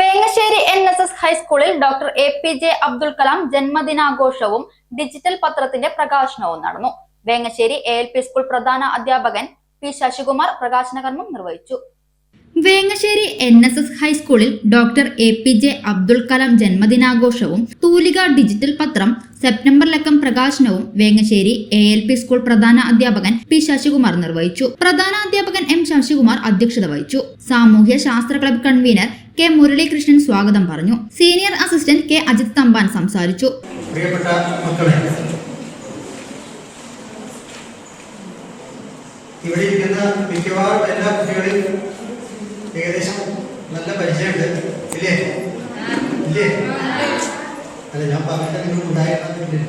Vengassery N S S ഹൈസ്കൂളിൽ doctor A P J Abdul Kalam ജന്മദിനാഘോഷവും digital പത്രത്തിന്റെ പ്രകാശനവും നടന്നു. Vengassery A L P school പ്രധാന അധ്യാപകൻ പി ശശികുമാർ പ്രകാശന കർമ്മം നിർവഹിച്ചു. വേങ്ങശ്ശേരി എൻ എസ് എസ് ഹൈസ്കൂളിൽ doctor A P J Abdul Kalam ജന്മദിനാഘോഷവും Thoolika digital പത്രം സെപ്റ്റംബർ ലക്കം പ്രകാശനവും Vengassery A L P school പ്രധാന അധ്യാപകൻ പി ശശികുമാർ നിർവഹിച്ചു. പ്രധാന അധ്യാപകൻ എം ശശികുമാർ അധ്യക്ഷത വഹിച്ചു. സാമൂഹ്യ ശാസ്ത്ര ക്ലബ് കൺവീനർ കെ മുരളീകൃഷ്ണൻ സ്വാഗതം പറഞ്ഞു. Senior assistant K Ajith Thampan സംസാരിച്ചു. പ്രിയപ്പെട്ട മക്കളെ ഇവിടെ ഇരിക്കുന്ന മിക്കവാറും എല്ലാ കുട്ടികളെയും ഏകദേശം നല്ല പരിചയമുണ്ട് ഇല്ലേ? ഇല്ലേ? അല്ല ഞാൻ പറഞ്ഞിട്ട് നിങ്ങൾ ഉണ്ടായിരുന്നില്ല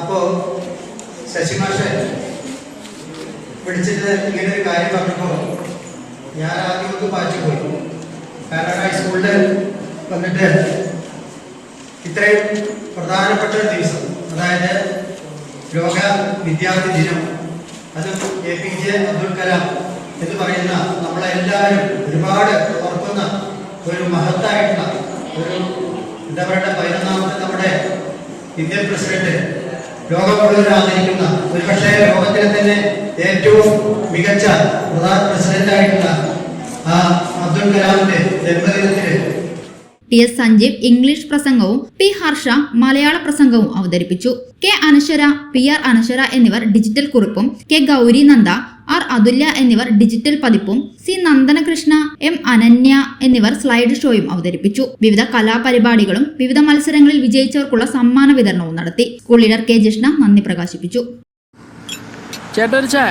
അപ്പോ ശശിമാഷെ വിളിച്ചിട്ട് ഇങ്ങനെ ഒരു കാര്യം പറഞ്ഞപ്പോ ഞാൻ ആദ്യം ഒന്ന് പാച്ചു പോയി. കാരണം ഹൈസ്കൂളിൽ വന്നിട്ട് ഇത്രയും പ്രധാനപ്പെട്ട ഒരു ദിവസം അതായത് ലോക വിദ്യാർത്ഥി ദിനം അത് A P J Abdul Kalam എന്ന് പറയുന്ന നമ്മളെല്ലാവരും ഒരുപാട് ഓർക്കുന്ന ഒരു മഹത്തായിട്ടുള്ള ഒരു എന്താ പറയുക പതിനൊന്നാമത്തെ നമ്മുടെ ഇന്ത്യൻ പ്രസിഡന്റ് ലോകം മുഴുവൻ ആദരിക്കുന്ന ഒരുപക്ഷെ ലോകത്തിലെ തന്നെ ഏറ്റവും മികച്ച പ്രധാന പ്രസിഡന്റായിട്ടുള്ള ആ അബ്ദുൽ കലാമിന്റെ ജന്മദിനത്തിന് ടി എസ് സഞ്ജീവ് ഇംഗ്ലീഷ് പ്രസംഗവും പി ഹർഷ മലയാള പ്രസംഗവും അവതരിപ്പിച്ചു. K Anashwara P R Anashwara എന്നിവർ ഡിജിറ്റൽ കുറിപ്പും കെ ഗൗരി നന്ദ ആർ അതുല്യ എന്നിവർ ഡിജിറ്റൽ പതിപ്പും സി നന്ദനകൃഷ്ണ എം അനന്യ എന്നിവർ സ്ലൈഡ് ഷോയും അവതരിപ്പിച്ചു. വിവിധ കലാപരിപാടികളും വിവിധ മത്സരങ്ങളിൽ വിജയിച്ചവർക്കുള്ള സമ്മാന വിതരണവും നടത്തി. സ്കൂൾ ലീഡർ കെ ജിഷ്ണ നന്ദി പ്രകാശിപ്പിച്ചു. ചേട്ടാ ചായ.